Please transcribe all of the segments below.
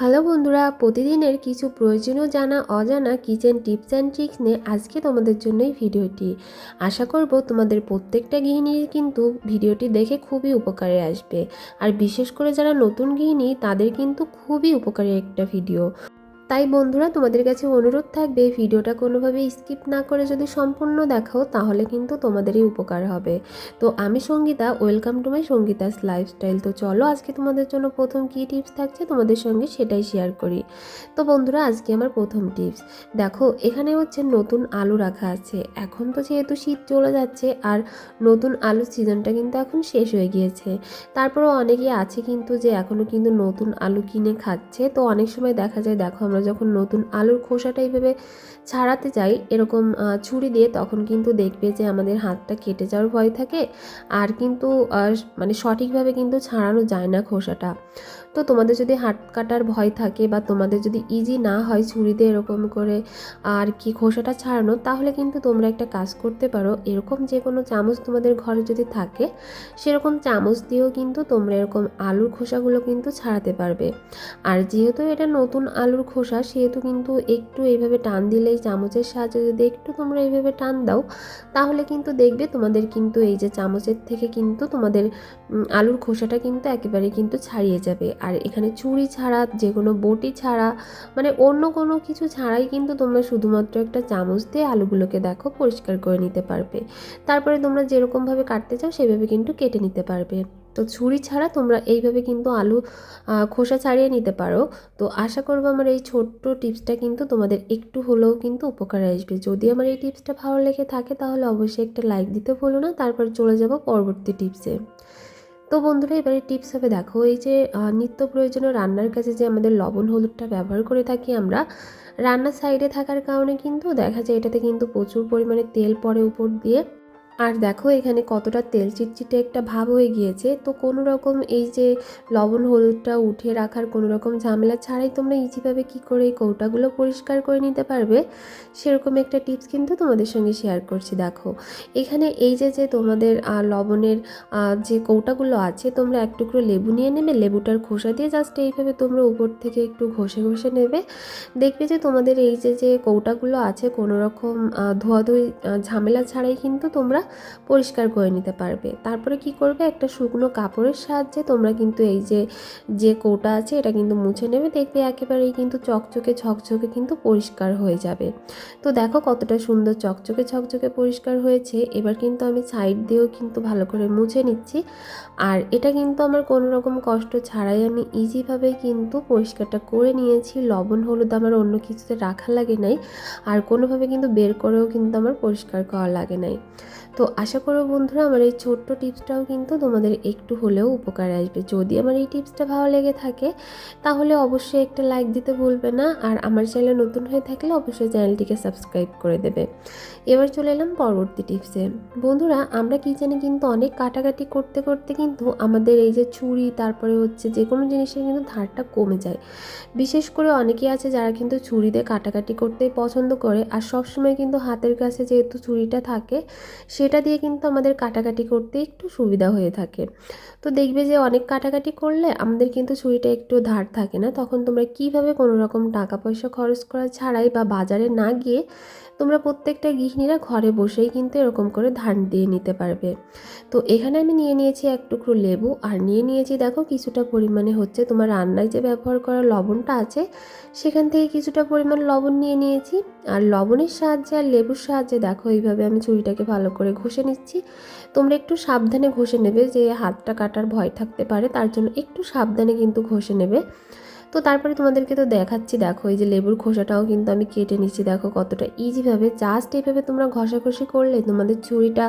Hello বন্ধুরা, প্রতিদিনের কিছু প্রয়োজনীয় জানা, অজানা কিচেন টিপস অ্যান্ড ট্রিক্স নিয়ে আজকে তোমাদের জন্য এই ভিডিওটি। আশা করব তোমাদের প্রত্যেকটা গৃহিণীর কিন্তু ভিডিওটি দেখে খুবই উপকারে আসবে। আর বিশেষ করে যারা নতুন গৃহিণী, তাদের কিন্তু খুবই উপকারী একটা ভিডিও। তাই বন্ধুরা, তোমাদের কাছে অনুরোধ থাকবে ভিডিওটা কোনোভাবে স্কিপ না করে যদি সম্পূর্ণ দেখাও, তাহলে কিন্তু তোমাদেরই উপকার হবে। তো আমি Sangeeta, welcome to my Sangeeta's lifestyle. তো চলো, আজকে তোমাদের জন্য প্রথম কী টিপস থাকছে তোমাদের সঙ্গে সেটাই শেয়ার করি। তো বন্ধুরা, আজকে আমার প্রথম টিপস। দেখো, এখানে হচ্ছে নতুন আলু রাখা আছে। এখন তো যেহেতু শীত চলে যাচ্ছে, আর নতুন আলুর সিজনটা কিন্তু এখন শেষ হয়ে গিয়েছে। তারপরেও অনেকে আছে কিন্তু যে এখনও কিন্তু নতুন আলু কিনে খাচ্ছে। তো অনেক সময় দেখা যায়, দেখো আমরা যখন নতুন আলুর খোসাটা এইভাবে ছাড়াতে যাই, এরকম ছুরি দিয়ে, তখন কিন্তু দেখবে যে আমাদের হাতটা কেটে যাওয়ার ভয় থাকে। আর কিন্তু মানে সঠিকভাবে কিন্তু ছাড়ানো যায় না খোসাটা। তো তোমাদের যদি হাত কাটার ভয় থাকে বা তোমাদের যদি ইজি না হয় ছুরিতে এরকম করে, আর কি খোসাটা ছাড়ানো, তাহলে কিন্তু তোমরা একটা কাজ করতে পারো। এরকম যে কোনো চামচ তোমাদের ঘরে যদি থাকে, সেরকম চামচ দিয়েও কিন্তু তোমরা এরকম আলুর খোসাগুলো কিন্তু ছাড়াতে পারবে। আর যেহেতু এটা নতুন আলুর খোসা সেহেতু কিন্তু একটু এইভাবে টান দিলেই চামচের সাহায্যে যদি একটু তোমরা এইভাবে টান দাও, তাহলে কিন্তু দেখবে তোমাদের কিন্তু এই যে চামচের থেকে কিন্তু তোমাদের আলুর খোসাটা কিন্তু একেবারে কিন্তু ছাড়িয়ে যাবে। আর এখানে ছুরি ছাড়া যে কোনো বটি ছাড়া মানে অন্য কোনো কিছু ছাড়াই কিন্তু তোমরা শুধুমাত্র একটা চামচ দিয়ে আলুগুলোকে দেখো পরিষ্কার করে নিতে পারবে। তারপরে তোমরা যেরকমভাবে কাটতে চাও, সেভাবে কিন্তু কেটে নিতে পারবে। তো ছুরি ছাড়া তোমরা এইভাবে কিন্তু আলু খোসা ছাড়িয়ে নিতে পারো। তো আশা করব আমার এই ছোট্ট টিপসটা কিন্তু তোমাদের একটু হলেও কিন্তু উপকার আসবে। যদি আমার এই টিপসটা ভালো লেগে থাকে তাহলে অবশ্যই একটা লাইক দিতে ভুলো না, তারপর চলে যাব পরবর্তী টিপসে তো বন্ধুরা, এবারে টিপস হবে দেখো, এই যে নিত্য প্রয়োজনীয় রান্নার কাছে যে আমাদের লবণ, হলুদটা ব্যবহার করে থাকি আমরা, রান্নার সাইডে থাকার কারণে কিন্তু দেখা যায় এটাতে কিন্তু প্রচুর পরিমাণে তেল পড়ে উপর দিয়ে। আর দেখো এখানে কতটা তেল চিটচিটে একটা ভাব হয়ে গিয়েছে। তো কোনো রকম এই যে লবণ হলুদটা উঠে রাখার কোনো রকম ঝামেলা ছাড়াই তোমরা ইজিভাবে কী করে এই কৌটাগুলো পরিষ্কার করে নিতে পারবে, সেরকম একটা টিপস কিন্তু তোমাদের সঙ্গে শেয়ার করছি, দেখো। এখানে এই যে যে তোমাদের লবণের যে কৌটাগুলো আছে, তোমরা এক টুকরো লেবু নিয়ে নেবে, লেবুটার খোসা দিয়ে জাস্ট এইভাবে তোমরা উপর থেকে একটু ঘষে ঘষে নেবে। দেখবে যে তোমাদের এই যে যে কৌটাগুলো আছে, কোনো রকম ধোয়াধুয়ি ঝামেলা ছাড়াই কিন্তু তোমরা পরিষ্কার করে নিতে পারবে। তারপরে কি করবে? একটা শুকনো কাপড়ের সাহায্যে তোমরা কিন্তু এই যে যে কৌটা আছে এটা কিন্তু মুছে নেবে। দেখবে একেবারেই কিন্তু চকচকে ঝকঝকে কিন্তু পরিষ্কার হয়ে যাবে। তো দেখো কতটা সুন্দর চকচকে ঝকঝকে পরিষ্কার হয়েছে। এবার কিন্তু আমি সাইড দিয়েও কিন্তু ভালো করে মুছে নিচ্ছি। আর এটা কিন্তু আমার কোনো রকম কষ্ট ছাড়াই আমি ইজিভাবে কিন্তু পরিষ্কারটা করে নিয়েছি। লবণ, হলুদ আমার অন্য কিছুতে রাখা লাগে নাই। আর কোনোভাবে কিন্তু বের করেও কিন্তু আমার পরিষ্কার করা লাগে নাই। তো আশা করো বন্ধুরা আমার এই ছোট্ট টিপসটাও কিন্তু তোমাদের একটু হলেও উপকারে আসবে। যদি আমার এই টিপসটা ভালো লেগে থাকে, তাহলে অবশ্যই একটা লাইক দিতে ভুলবে না। আর আমার চ্যানেল নতুন হয়ে থাকলে অবশ্যই চ্যানেলটিকে সাবস্ক্রাইব করে দেবে। এবার চলে এলাম পরবর্তী টিপসে। বন্ধুরা, আমরা কিচেনে কিন্তু অনেক কাটাকাটি করতে করতে কিন্তু আমাদের এই যে ছুরি তারপরে হচ্ছে যে কোনো জিনিসের কিন্তু ধারটা কমে যায়। বিশেষ করে অনেকেই আছে যারা কিন্তু দিয়ে কাটাকাটি করতে পছন্দ করে। আর সবসময় কিন্তু হাতের কাছে যেহেতু ছুরিটা থাকে সেটা দিয়ে কিন্তু আমাদের কাটাকাটি করতে একটু সুবিধা হয়ে থাকে। তো দেখবে যে অনেক কাটাকাটি করলে আমাদের কিন্তু ছুরিটা একটু ধার থাকে না। তখন তোমরা কীভাবে কোনো রকম টাকা পয়সা খরচ করা ছাড়াই বা বাজারে না গিয়ে তোমরা প্রত্যেকটা গৃহিণীরা ঘরে বসেই কিন্তু এরকম করে ধান দিয়ে নিতে পারবে। তো এখানে আমি নিয়ে নিয়েছি এক টুকরো লেবু, আর নিয়ে নিয়েছি দেখো কিছুটা পরিমাণে হচ্ছে তোমার রান্নায় যে ব্যবহার করা লবণটা আছে, সেখান থেকে কিছুটা পরিমাণ লবণ নিয়ে নিয়েছি। আর লবণের সাহায্যে আর লেবুর সাহায্যে দেখো এইভাবে আমি ছুরিটাকে ভালো করে ঘষে নিচ্ছি। তোমরা একটু সাবধানে ঘষে নেবে যে হাতটা কাটার ভয় থাকতে পারে, তার জন্য একটু সাবধানে কিন্তু ঘষে নেবে। তো তারপরে তোমাদেরকে তো দেখাচ্ছি, দেখো এই যে লেবুর খোসাটাও কিন্তু আমি কেটে নিচ্ছি, দেখো কতটা ইজিভাবে জাস্ট এইভাবে তোমরা ঘষাঘষি করলে তোমাদের ছুরিটা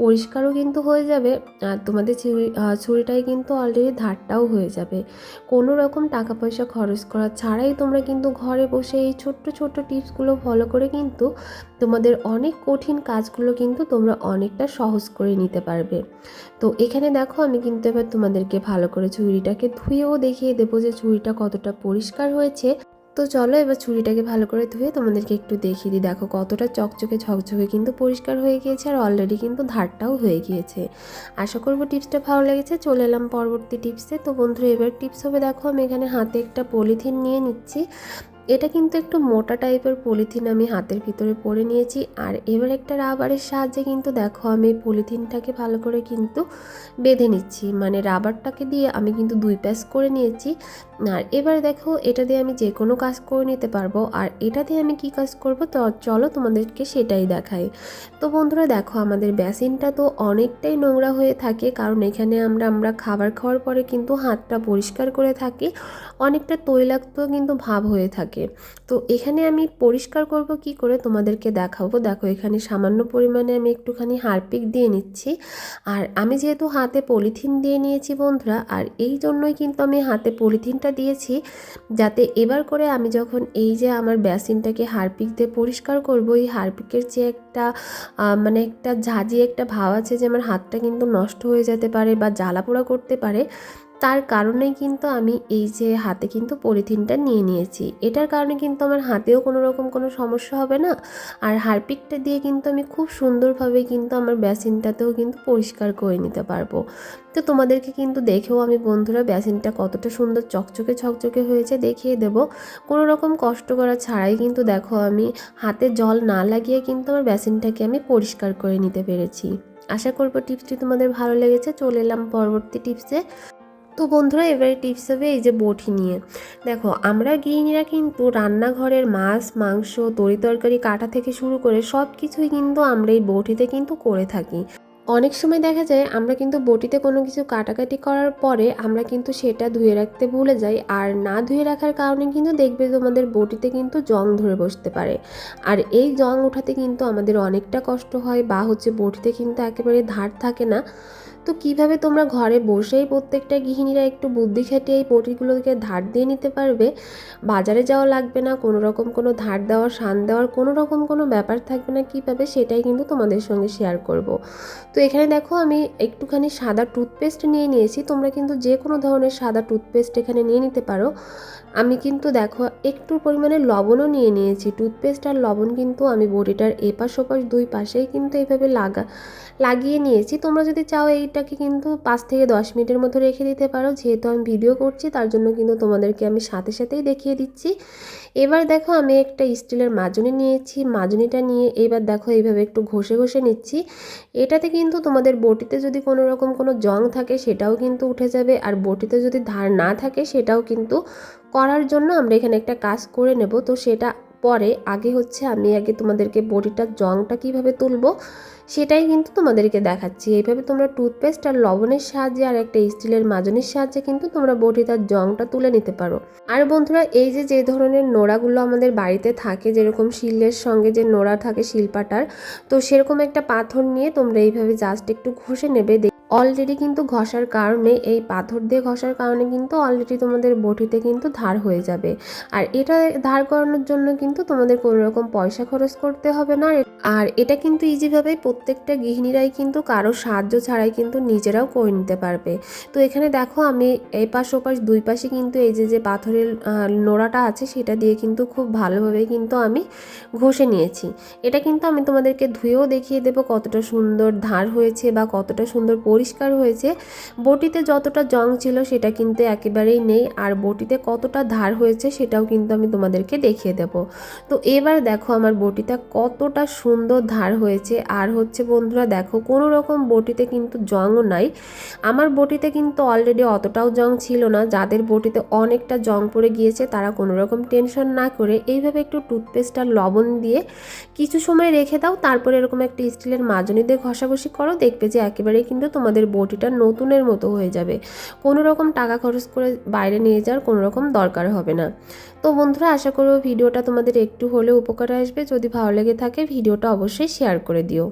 পরিষ্কারও কিন্তু হয়ে যাবে আর তোমাদের ছুরি ছুরিটাই কিন্তু অলরেডি ধারটাও হয়ে যাবে। কোনো রকম টাকা পয়সা খরচ করা ছাড়াই তোমরা কিন্তু ঘরে বসে এই ছোট্ট ছোট্ট টিপসগুলো ফলো করে কিন্তু তোমাদের অনেক কঠিন কাজগুলো কিন্তু তোমরা অনেকটা সহজ করে নিতে পারবে। তো এখানে দেখো আমি কিন্তু এবার তোমাদেরকে ভালো করে ছুরিটাকে ধুয়েও দেখিয়ে দেবো যে ছুরিটা কতটা পরিষ্কার হয়েছে। তো চলো এবার ছুরিটাকে ভালো করে ধুয়ে তোমাদেরকে একটু দেখিয়ে দিই। দেখো কতটা চকচকে ঝকঝকে কিন্তু পরিষ্কার হয়ে গিয়েছে আর অলরেডি কিন্তু ধারটাও হয়ে গিয়েছে। আশা করব টিপসটা ভালো লেগেছে, চলে এলাম পরবর্তী টিপসে। তো বন্ধুরা, এবার টিপস হবে, দেখো আমি এখানে হাতে একটা পলিথিন নিয়ে নিচ্ছি। এটা কিন্তু একটু মোটা টাইপের পলিথিন আমি হাতের ভিতরে পরে নিয়েছি। আর এবার একটা রাবারের সাহায্যে কিন্তু দেখো আমি পলিথিনটাকে ভালো করে কিন্তু বেঁধে নিচ্ছি। মানে রাবারটাকে দিয়ে আমি কিন্তু দুই প্যাস করে নিয়েছি। আর এবার দেখো এটা দিয়ে আমি যে কোনো কাজ করে নিতে পারব। আর এটা দিয়ে আমি কি কাজ করব? তো চলো তোমাদেরকে সেটাই দেখাই। তো বন্ধুরা দেখো আমাদের বেসিনটা তো অনেকটাই নোংরা হয়ে থাকে। কারণ এখানে আমরা আমরা খাবার খাওয়ার পরে কিন্তু হাতটা পরিষ্কার করে থাকি। অনেকটা তৈলাক্ত কিন্তু ভাব হয়ে থাকে। তো এখানে আমি পরিষ্কার করব কি করে তোমাদেরকে দেখাবো। দেখো এখানে সামান্য পরিমাণে আমি একটুখানি হারপিক দিয়ে নিচ্ছি। আর আমি যেহেতু হাতে পলিথিন দিয়ে নিয়েছি বন্ধুরা, আর এই জন্যই কিন্তু আমি হাতে পলিথিনটা দিয়েছি, যাতে এবার করে আমি যখন এই যে আমার বেসিনটাকে হারপিক দিয়ে পরিষ্কার করব, এই হারপিকের যে একটা মানে একটা ঝাঁঝি, একটা ভাব আছে যে আমার হাতটা কিন্তু নষ্ট হয়ে যেতে পারে বা জ্বালা পোড়া করতে পারে তার কারণেই কিন্তু আমি এই যে হাতে কিন্তু পলিথিনটা নিয়ে নিয়েছি। এটার কারণে কিন্তু আমার হাতেও কোনো রকম কোনো সমস্যা হবে না। আর হারপিকটা দিয়ে কিন্তু আমি খুব সুন্দরভাবে কিন্তু আমার বেসিনটাতেও কিন্তু পরিষ্কার করে নিতে পারব। তো তোমাদেরকে কিন্তু দেখেও আমি বন্ধুরা বেসিনটা কতটা সুন্দর চকচকে ছকচকে হয়েছে দেখিয়ে দেব। কোনো রকম কষ্ট করা ছাড়াই কিন্তু দেখো আমি হাতে জল না লাগিয়ে কিন্তু আমার বেসিনটাকে আমি পরিষ্কার করে নিতে পেরেছি। আশা করব টিপসটি তোমাদের ভালো লেগেছে। চলে এলাম পরবর্তী টিপসে। তো বন্ধুরা, এবারে টিপস হবে এই যে বটি নিয়ে। দেখো, আমরা গৃহিণীরা কিন্তু রান্নাঘরের মাছ, মাংস, তরি তরকারি, কাটা থেকে শুরু করে সব কিছুই কিন্তু আমরা এই বটিতে কিন্তু করে থাকি। অনেক সময় দেখা যায়, আমরা কিন্তু বটিতে কোনো কিছু কাটাকাটি করার পরে আমরা কিন্তু সেটা ধুয়ে রাখতে ভুলে যাই আর না ধুয়ে রাখার কারণে কিন্তু দেখবে তোমাদের বটিতে কিন্তু জং ধরে বসতে পারে। আর এই জং ওঠাতে কিন্তু আমাদের অনেকটা কষ্ট হয় বা হচ্ছে বটিতে কিন্তু একেবারে ধার থাকে না। তো কীভাবে তোমরা ঘরে বসেই প্রত্যেকটা গৃহিণীরা একটু বুদ্ধি খাটিয়ে এই বটিগুলোকে ধার দিয়ে নিতে পারবে? বাজারে যাওয়া লাগবে না, কোনো রকম কোনো ধার দেওয়ার শান দেওয়ার, কোনো রকম কোনো ব্যাপার থাকবে না, কীভাবে সেটাই কিন্তু তোমাদের সঙ্গে শেয়ার করব। তো এখানে দেখো আমি একটুখানি সাদা টুথপেস্ট নিয়ে নিয়েছি, তোমরা কিন্তু যে কোনো ধরনের সাদা টুথপেস্ট এখানে নিয়ে নিতে পারো। আমি কিন্তু দেখো একটু পরিমাণে লবণও নিয়ে নিয়েছি টুথপেস্ট আর লবণ কিন্তু আমি বডিটার এপাশ ওপাশ দুই পাশেই কিন্তু এইভাবে লাগা, লাগিয়ে নিয়েছি। তোমরা যদি চাও এইটাকে কিন্তু পাঁচ থেকে দশ মিনিটের মতো রেখে দিতে পারো। যেহেতু আমি ভিডিও করছি, তার জন্য কিন্তু তোমাদেরকে আমি সাথে সাথেই দেখিয়ে দিচ্ছি। এবার দেখো, আমি একটা স্টিলের মাজনি নিয়েছি। মাজনিটা নিয়ে এবার দেখো, এইভাবে একটু ঘষে ঘষে নিচ্ছি। এটাতে কিন্তু তোমাদের বটিতে যদি কোনো রকম কোনো জং থাকে, সেটাও কিন্তু উঠে যাবে। আর বটিতে যদি ধার না থাকে, সেটাও কিন্তু করার জন্য আমরা এখানে একটা কাজ করে নেব। তো সেটা পরে আগে হচ্ছে আমি আগে তোমাদেরকে বডিটার জংটা কীভাবে তুলবো সেটাই কিন্তু তোমাদেরকে দেখাচ্ছি। এইভাবে তোমরা টুথপেস্ট আর লবণের সাহায্যে আর একটা স্টিলের মাজনের সাহায্যে কিন্তু তোমরা বটিটার জংটা তুলে নিতে পারো। আর বন্ধুরা, এই যে যে ধরনের নোড়াগুলো আমাদের বাড়িতে থাকে, যেরকম শিলের সঙ্গে যে নোড়া থাকে শিলপাটার, তো সেরকম একটা পাথর নিয়ে তোমরা এইভাবে জাস্ট একটু ঘষে নেবে অলরেডি কিন্তু ঘষার কারণে, এই পাথর দিয়ে ঘষার কারণে কিন্তু অলরেডি তোমাদের বটিতে কিন্তু ধার হয়ে যাবে। আর এটা ধার করানোর জন্য কিন্তু তোমাদের কোনো রকম পয়সা খরচ করতে হবে না। আর এটা কিন্তু ইজিভাবে প্রত্যেকটা গৃহিণীরাই কিন্তু কারও সাহায্য ছাড়াই কিন্তু নিজেরাও করে নিতে পারবে। তো এখানে দেখো আমি এই পাশ ওপাশ দুই পাশে কিন্তু এই যে যে পাথরের নোড়াটা আছে সেটা দিয়ে কিন্তু খুব ভালোভাবে কিন্তু আমি ঘষে নিয়েছি। এটা কিন্তু আমি তোমাদেরকে ধুয়েও দেখিয়ে দেবো কতটা সুন্দর ধার হয়েছে বা কতটা সুন্দর পরিষ্কার হয়েছে। বটিতে যতটা জং ছিল সেটা কিন্তু একেবারেই নেই আর বটিতে কতটা ধার হয়েছে সেটাও কিন্তু আমি তোমাদেরকে দেখিয়ে দেব। তো এবার দেখো আমার বটিটা কতটা সুন্দর ধার হয়েছে। আর হচ্ছে বন্ধুরা, দেখো, কোনো রকম বটিতে কিন্তু জংও নাই। আমার বটিতে কিন্তু অলরেডি অতটাও জং ছিল না। যাদের বটিতে অনেকটা জং পড়ে গিয়েছে, তারা কোনো রকম টেনশন না করে এইভাবে একটু টুথপেস্ট আর লবণ দিয়ে কিছু সময় রেখে দাও। তারপরে এরকম একটা স্টিলের মাজনি দিয়ে ঘষাঘষি করো। দেখবে যে একেবারেই কিন্তু তোমাদের বটিটা নতুনের মতো হয়ে যাবে। কোনো রকম টাকা খরচ করে বাইরে নিয়ে যাওয়ার কোনো রকম দরকার হবে না। তো বন্ধুরা, আশা করব ভিডিওটা তোমাদের একটু হলেও উপকারে আসবে। যদি ভালো লেগে থাকে, ভিডিওটা অবশ্যই শেয়ার করে দিও।